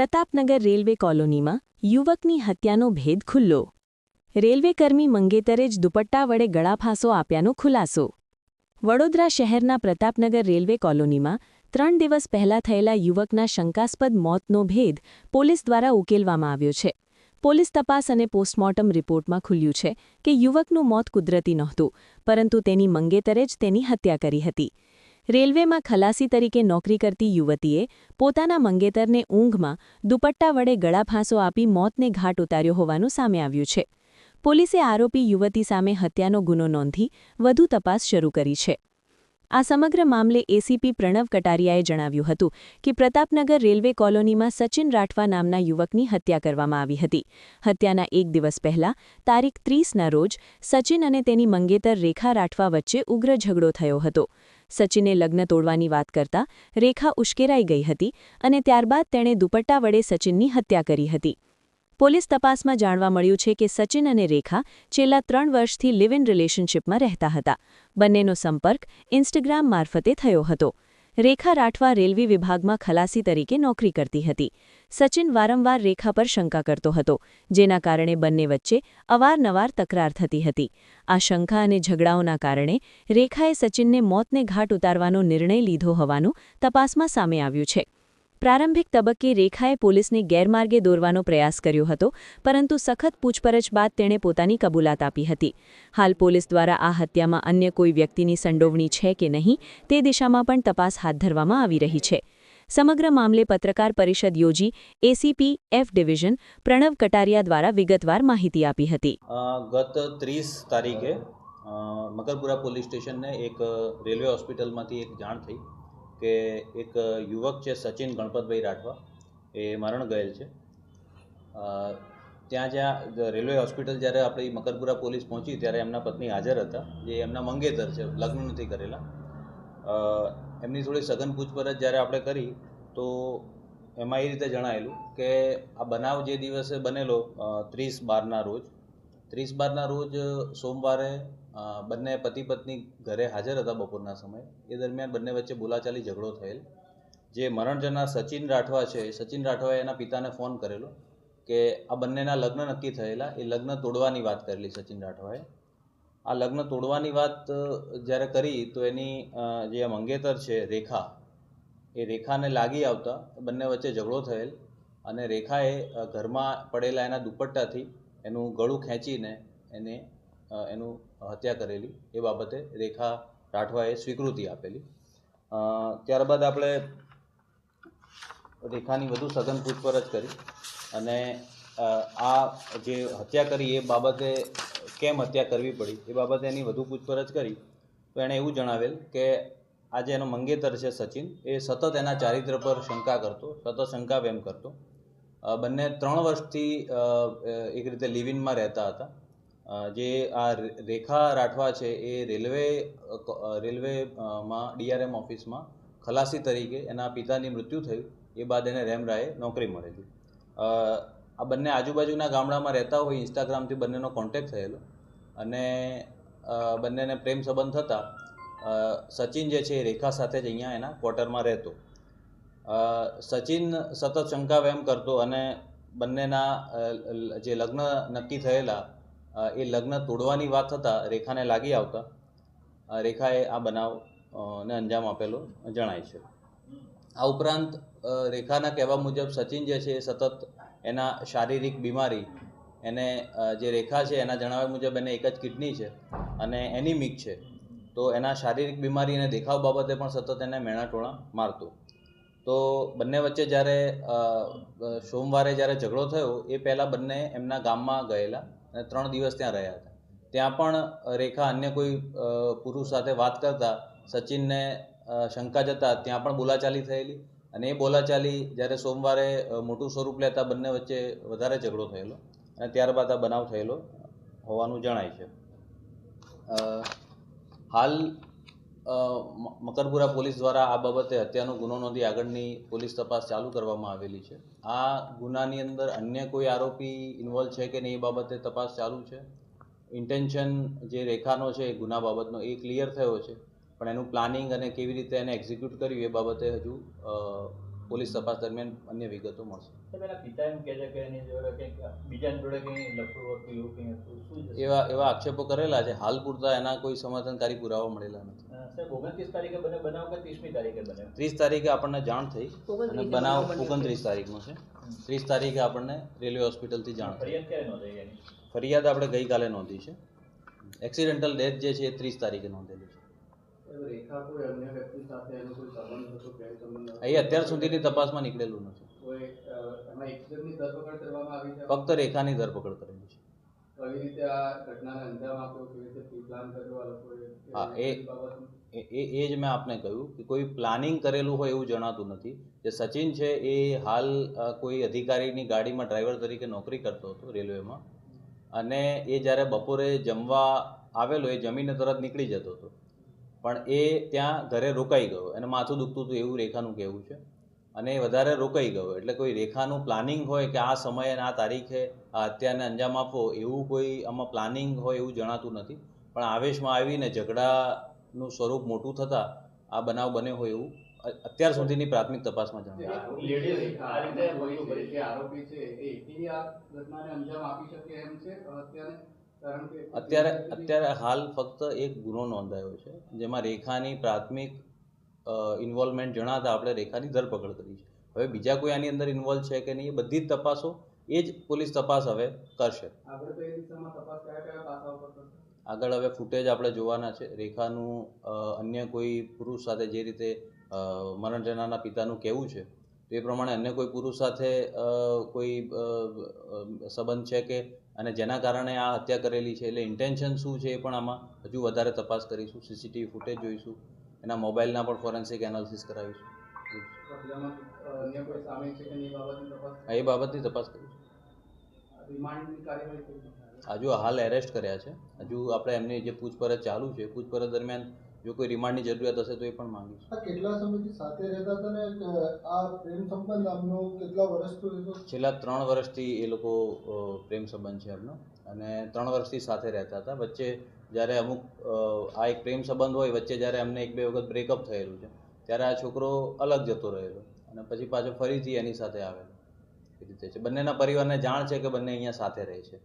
Pratapnagar railway કોલોનીમાં યુવકની હત્યાનો ભેદ ખુલ્લો. રેલવે કર્મી મંગેતરે જ દુપટ્ટા વડે ગળાફાંસો આપ્યાનો ખુલાસો. વડોદરા શહેરના પ્રતાપનગર રેલવે કોલોનીમાં ત્રણ દિવસ પહેલા થયેલા યુવકના શંકાસ્પદ મોતનો ભેદ પોલીસ દ્વારા ઉકેલવામાં આવ્યો છે. પોલીસ તપાસ અને પોસ્ટમોર્ટમ રિપોર્ટમાં ખુલ્યું છે કે યુવકનું મોત કુદરતી નહોતું, પરંતુ તેની મંગેતરે જ તેની હત્યા કરી હતી. રેલવેમાં ખલાસી તરીકે નોકરી કરતી યુવતીએ પોતાના મંગેતરને ઊંઘમાં દુપટ્ટા વડે ગળાફાંસો આપી મોતને ઘાટ ઉતાર્યો હોવાનું સામે આવ્યું છે. પોલીસે આરોપી યુવતી સામે હત્યાનો ગુનો નોંધી વધુ તપાસ શરૂ કરી છે. આ સમગ્ર મામલે એસીપી પ્રણવ કટારિયાએ જણાવ્યું હતું કે પ્રતાપનગર રેલવે કોલોનીમાં સચિન રાઠવા નામના યુવકની હત્યા કરવામાં આવી હતી. હત્યાના એક દિવસ પહેલા તારીખ ત્રીસના રોજ સચિન અને તેની મંગેતર રેખા રાઠવા વચ્ચે ઉગ્ર ઝઘડો થયો હતો. સચિને લગ્ન તોડવાની વાત કરતા રેખા ઉશ્કેરાઈ ગઈ હતી અને ત્યારબાદ તેણે દુપટ્ટા વડે સચિનની હત્યા કરી હતી. પોલીસ તપાસમાં જાણવા મળ્યું છે કે સચિન અને રેખા છેલ્લા ત્રણ વર્ષથી લિવ ઇન રિલેશનશિપમાં રહેતા હતા. બંનેનો સંપર્ક ઇન્સ્ટાગ્રામ મારફતે થયો હતો. રેખા રાઠવા રેલવે વિભાગમાં ખલાસી તરીકે નોકરી કરતી હતી. સચિન વારંવાર રેખા પર શંકા કરતો હતો, જેના કારણે બંને વચ્ચે અવારનવાર તકરાર થતી હતી. આ શંકા અને ઝઘડાઓના કારણે રેખાએ સચિનને મોતને ઘાટ ઉતારવાનો નિર્ણય લીધો હોવાનું તપાસમાં સામે આવ્યું છે. પ્રારંભિક તબક્કે રેખાએ પોલીસને ગેરમાર્ગે દોરવાનો પ્રયાસ કર્યો હતો, પરંતુ સખત પૂછપરછ બાદ તેણે પોતાની કબૂલાત આપી હતી. હાલ પોલીસ દ્વારા આ હત્યામાં અન્ય કોઈ વ્યક્તિની સંડોવણી છે કે નહીં, તે દિશામાં પણ તપાસ હાથ ધરવામાં આવી રહી છે. સમગ્ર મામલે પત્રકાર પરિષદ યોજી ACP F division Pranav Kataria દ્વારા વિગતવાર માહિતી આપી હતી. ગત ત્રીસ તારીખે મકરપુરા પોલીસ સ્ટેશનને એક રેલવે હોસ્પિટલમાંથી એક જાણ થઈ. કે એક યુવક છે સચિન ગણપતભાઈ રાઠવા, એ મરણ ગયેલ છે. ત્યાં જ્યાં રેલવે હોસ્પિટલ જ્યારે આપણી મકરપુરા પોલીસ પહોંચી ત્યારે એમના પત્ની હાજર હતા, જે એમના મંગેતર છે, લગ્ન નથી કરેલા. એમની થોડી સઘન પૂછપરછ જ્યારે આપણે કરી, તો એમાં એ રીતે જણાયેલું કે આ બનાવ જે દિવસે બનેલો ત્રીસ બારના રોજ, ત્રીસ બારના રોજ સોમવારે બંને પતિ પત્ની ઘરે હાજર હતા બપોરના સમયે. એ દરમિયાન બંને વચ્ચે બોલાચાલી ઝઘડો થયેલ. જે મરણ સચિન રાઠવા છે સચિન રાઠવાએ એના પિતાને ફોન કરેલો કે આ બંનેના લગ્ન નક્કી થયેલા. એ લગ્ન તોડવાની વાત કરેલી સચિન રાઠવાએ. આ લગ્ન તોડવાની વાત જ્યારે કરી તો એની જે મંગેતર છે, રેખા, એ રેખાને લાગી આવતા બંને વચ્ચે ઝઘડો થયેલ અને રેખાએ ઘરમાં પડેલા એના દુપટ્ટાથી એનું ગળું ખેંચીને એને એનું હત્યા કરેલી. એ બાબતે રેખા રાઠવાએ સ્વીકૃતિ આપેલી. ત્યારબાદ આપણે રેખાની વધુ સઘન પૂછપરછ કરી અને આ જે હત્યા કરી એ બાબતે કેમ હત્યા કરવી પડી એ બાબતે એની વધુ પૂછપરછ કરી. તો એણે એવું જણાવેલ કે આ જે એનો મંગેતર છે સચિન. એ સતત એના ચારિત્ર પર શંકા કરતો, સતત શંકા વેમ કરતો બંને ત્રણ વર્ષથી એક રીતે લિવિનમાં રહેતા હતા. જે આ રેખા રાઠવા છે એ રેલવે રેલવેમાં ડીઆરએમ ઓફિસમાં ખલાસી તરીકે એના પિતાની મૃત્યુ થયું. એ બાદ એને રેમરાએ નોકરી મળેલી આ બંને આજુબાજુના ગામડામાં રહેતા હોય, ઇન્સ્ટાગ્રામથી બંનેનો કોન્ટેક્ટ થયેલો. અને બંનેને પ્રેમ સંબંધ થતાં સચિન જે છે એ રેખા સાથે જ અહીંયા એના ક્વાર્ટરમાં રહેતો. સચિન સતત શંકા વેમ કરતો અને બંનેના જે લગ્ન નક્કી થયેલા એ લગ્ન તોડવાની વાત થતાં રેખાને લાગી આવતા. રેખાએ આ બનાવ ને અંજામ આપેલો જણાય છે. આ ઉપરાંત રેખાના કહેવા મુજબ સચિન જે છે એ સતત એના શારીરિક બીમારી, એને જે રેખા છે એના જણાવ્યા મુજબ એને એક જ કિડની છે અને એનિમિક છે. તો એના શારીરિક બીમારી અને દેખાવ બાબતે પણ સતત એને મેણાટોણા મારતો. તો બંને વચ્ચે જ્યારે સોમવારે જ્યારે ઝઘડો થયો, એ પહેલાં બંને એમના ગામમાં ગયેલા. અને ત્રણ દિવસ ત્યાં રહ્યા હતા. ત્યાં પણ રેખા અન્ય કોઈ પુરુષ સાથે વાત કરતા સચિનને શંકા જતા ત્યાં પણ બોલાચાલી થયેલી અને એ બોલાચાલી જ્યારે સોમવારે મોટું સ્વરૂપ લેતા બંને વચ્ચે વધારે ઝઘડો થયેલો અને ત્યારબાદ આ બનાવ થયેલો હોવાનું જણાય છે. હાલ મકરપુરા પોલીસ દ્વારા આ બાબતે હત્યાનો ગુનો નોંધી આગળની પોલીસ તપાસ ચાલુ કરવામાં આવેલી છે. આ ગુનાની અંદર અન્ય કોઈ આરોપી ઇન્વોલ્વ છે કે નહીં એ બાબતે તપાસ ચાલુ છે? ઇન્ટેન્શન જે રેખાનો છે એ ગુના બાબતનો એ ક્લિયર થયો છે. પણ એનું પ્લાનિંગ અને કેવી રીતે એને એક્ઝિક્યુટ કર્યું એ બાબતે હજુ પોલીસ તપાસ દરમિયાન અન્ય વિગતો મળશે. પિતા એમ કહે છે કે એની જોડે કંઈક બીજા જોડે કંઈ લફડું હતું એવું કંઈ હતું? શું એવા એવા આક્ષેપો કરેલા છે. હાલ પૂરતા એના કોઈ સમર્થનકારી પુરાવા મળેલા નથી. સાહેબ ઓગણત્રીસ તારીખે બને બનાવ કે ત્રીસમી તારીખે બને? ત્રીસ તારીખે આપણને જાણ થઈ. અને બનાવ ઓગણત્રીસ તારીખનો છે. ત્રીસ તારીખે આપણને રેલવે હોસ્પિટલથી જાણ થઈ. ફરિયાદ આપણે ગઈકાલે નોંધી છે. એક્સિડેન્ટલ ડેથ જે છે એ ત્રીસ તારીખે નોંધેલી છે. એ અત્યાર સુધીની તપાસમાં નીકળેલું નથી. ફક્ત રેખાની ધરપકડ કરેલી છે. હા, એ એ જ મેં આપને કહ્યું કે કોઈ પ્લાનિંગ કરેલું હોય એવું જણાતું નથી. જે સચિન છે એ હાલ કોઈ અધિકારીની ગાડીમાં ડ્રાઈવર તરીકે નોકરી કરતો હતો રેલવેમાં. અને એ જ્યારે બપોરે જમવા આવેલો એ જમીને તરત નીકળી જતો હતો. પણ એ ત્યાં ઘરે રોકાઈ ગયો. એને માથું દુખતું હતું, એવું રેખાનું કહેવું છે. અને એ વધારે રોકાઈ ગયો. એટલે કોઈ રેખાનું પ્લાનિંગ હોય કે આ સમયે અને આ તારીખે આ હત્યાને અંજામ આપવો, એવું કોઈ આમાં પ્લાનિંગ હોય એવું જણાતું નથી. પણ આવેશમાં આવીને ઝઘડાનું સ્વરૂપ મોટું થતાં આ બનાવ બન્યો હોય એવું અત્યાર સુધીની પ્રાથમિક તપાસમાં જણાવ્યું અત્યારે અત્યારે હાલ ફક્ત એક ગુનો નોંધાયો છે જેમાં રેખાની પ્રાથમિક ઇન્વોલ્વમેન્ટ જણાતા આપણે રેખાની ધરપકડ કરી છે હવે બીજા કોઈ આની અંદર ઇન્વોલ્વ છે કે નહીં એ બધી જ તપાસો એ જ પોલીસ તપાસ હવે કરશે? આગળ હવે ફૂટેજ આપણે જોવાના છે રેખાનું અન્ય કોઈ પુરુષ સાથે જે રીતે મરણજનાના પિતાનું કહેવું છે તો એ પ્રમાણે અન્ય કોઈ પુરુષ સાથે કોઈ સંબંધ છે કે અને જેના કારણે આ હત્યા કરેલી છે એટલે ઇન્ટેન્શન શું છે એ પણ આમાં હજુ વધારે તપાસ કરીશું સીસીટીવી ફૂટેજ જોઈશું, એના મોબાઈલના પણ ફોરેન્સિક એનાલિસિસ કરાવીશું. એ બાબતની તપાસ કરીશું. હજુ હાલ એરેસ્ટ કર્યા છે. હજુ આપણે એમની જે પૂછપરછ ચાલુ છે, પૂછપરછ દરમિયાન જો કોઈ રિમાન્ડની જરૂરિયાત હશે તો એ પણ માંગીશ. કેટલા સમયથી સાથે રહેતા હતા ને આ પ્રેમ સંબંધ આપનો કેટલા વર્ષથી હતો? છેલ્લા ત્રણ વર્ષથી એ લોકો પ્રેમ સંબંધ છે એમનો અને ત્રણ વર્ષથી સાથે રહેતા હતા. વચ્ચે જ્યારે અમુક આ એક પ્રેમ સંબંધ હોય વચ્ચે જ્યારે એમને એક બે વખત બ્રેકઅપ થયેલું છે ત્યારે આ છોકરો અલગ જતો રહેલો. અને પછી પાછો ફરીથી એની સાથે આવેલો. એ રીતે છે. બંનેના પરિવારને જાણ છે કે બંને અહીંયા સાથે રહે છે.